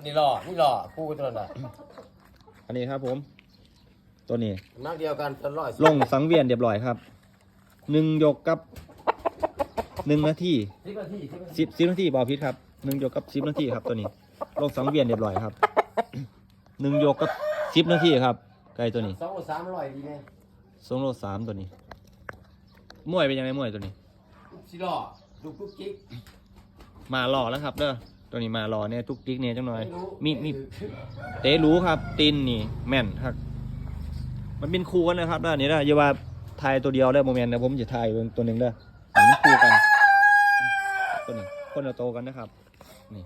คนนี้หล่อนี่หล่อคู่ตัวนั้นน่ะอันนี้ครับผม ตัวนี้ นักเดียวกันตลอดลงสังเวียนเรียบร้อยครับหนึ่งยกกับหนึ่งนาทีสิบนาทีสิบนาทีสิบสิบนาทีบอพิษครับหนึ่งยกกับสิบนาทีครับตัวนี้ลงสังเวียนเรียบร้อยครับหนึ่งยกกับสิบนาทีครับ ไก่ตัวนี้สองสามร้อยดีไหมสองโลสามตัวนี้มวยเป็นยังไงมวยตัวนี้สิหล่อดูกุ๊กกิ๊กมารอแล้วครับเด้อ ตัวนี้มารอเนี่ยทุกติ๊กเนี่ยจังหน่อยไรู้มีมีเตะรู้ครับตีนนี่ แม่นครับ มันเป็นคู่กันนะครับด้านนี้นะอย่าว่าทายตัวเดียวได้โมเมนต์นะผมจะทายเป็นตัวหนึ่งเด้อมันคู่กันตัวนี้คนละโตกันนะครับ นี่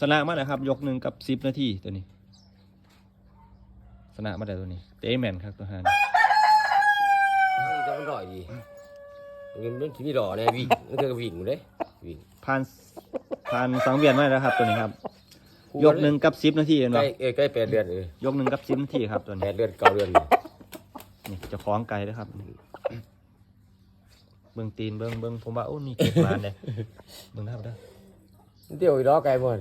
สนะมาเลยครับ ยกหนึ่งกับสิบนาทีตัวนี้ สนะมาได้ตัวนี้ เตะแมนครับตัวฮานนี่จะมันหล่อดี เงินมันที่มีหล่อเนี่ยวิ่งมันคือวิ่งเลยวิ่งผ่านผ่านสังเวียนมาแล้วครับตัวนี้ครับ ยกหนึ่งกับสิบนาทีเห็นใกปะล้เออใกล้แปดเดือนเออยกหนึ่งกับสิบนาทีครับตัวแปนี้ดเดือนเก้าเดือนนี่นี่เจะคล้าของไกลแล้วครับ เบิ้งตีนเบิ้งเบิ้งผมว่าโอ้นี่เก็บมาเลยเบิ้งนะครับเด้อเดี๋ยวอีล้อไกลหมด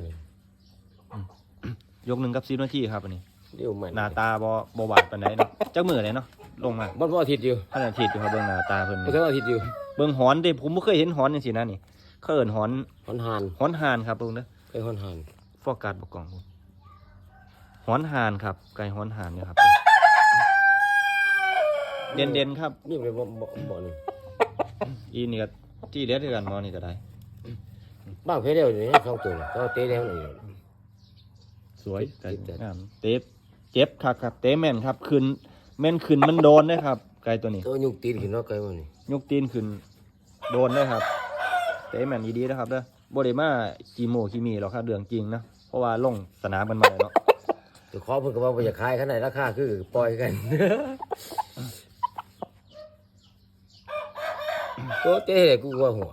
ยกหนึ่งกับสิบนาทีครับอันนี้เดี๋ยวมันหน้าตาบอบอบาดปานไหนเนาะจักมือเลยเนาะ ลงมามันวันอาทิตย์อยู่ขนาดทีอยู่ครับเบิ้งหน้าตาเพิ่นมันนี่แค่วันอาทิตย์อยู่เบิ้งหอนเด้ผมไม่เคยเห็นหอนอย่างสินะนี่ เขาเอิ้นหอนฮอนฮานหอนหานครับเบิ้งเด้อไอ้ฮอนฮานฟอกการบกกล่องผมหอนหานครับ ไก่หอนหานเนี่ยครับ เด่นเด่นๆครับนี่เป็นบ่บ่บ่นี่อีนี่ก็ที่เด็ดคือกันมอนี่ก็ได้บ้างเพลเดียวนี่สองตัวก็เตะแล้วนี่สวยเจ็บเจ็บงามเตะเจ็บครับครับ เตะแม่นครับขึ้น แม่นขึ้นมันโดนนะครับ ไก่ตัวนี้ ตัวยุกตีนขึ้นเนาะไกลมันนี่ยกตีนขึ้น โดนได้ครับเตะแม่นดีๆนะครับเด้อบ่ได้มากีโมกีมีหรอกครับเรื่องจริงนะเพราะว่าลงสนามกันมาแล้วเนาะแต่ขอเพิ่นก็ว่าบ่อยากขายขนาดราคาคือปล่อยกัน ตัวเตะกูว่าหัว